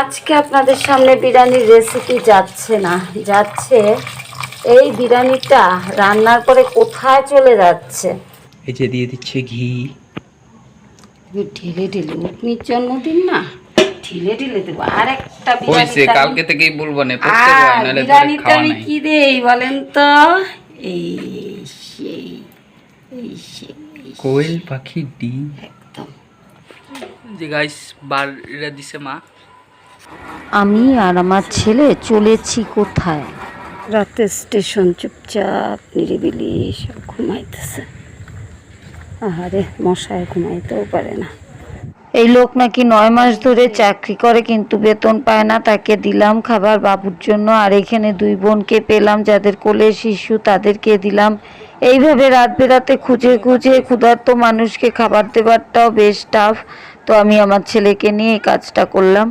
আজকে আপনাদের সামনে বিরিয়ানির রেসিপি যাচ্ছে না যাচ্ছে এই বিরিয়ানিটা রান্নার পরে কোথায় চলে যাচ্ছে? এই যে দিয়ে দিচ্ছে ঘি। ঢিলে ঢিলে উটনির জন্মদিন না? ঢিলে ঢিলে দেবো আর একটা কালকে থেকেই বলব না হয় নাহলে বিরিয়ানিটা আমি কি দেই বলেন তো? এই সেই এই সেই কোয়েল পাখি ডিম। একদম। যে গাইস বারটা দিছে মা। আমি আর আমার ছেলে চলেছি কোথায়? রাতে স্টেশন চুপচাপ নিরিবিলি সব ঘুমাইতেছে। আহারে মশায় ঘুমাইতেও পারে না। এই লোক নাকি নয় মাস ধরে চাকরি করে কিন্তু বেতন পায় না তাকে দিলাম খাবার বাবুর জন্য আর এখানে দুই বোনকে পেলাম যাদের কোলে শিশু তাদেরকে দিলাম। এইভাবে রাত বেরাতে খুঁজে খুঁজে ক্ষুধার্ত মানুষকে খাবার দেওয়ারটাও বেশ টাফ তো আমি আমার ছেলেকে নিয়ে এই কাজটা করলাম।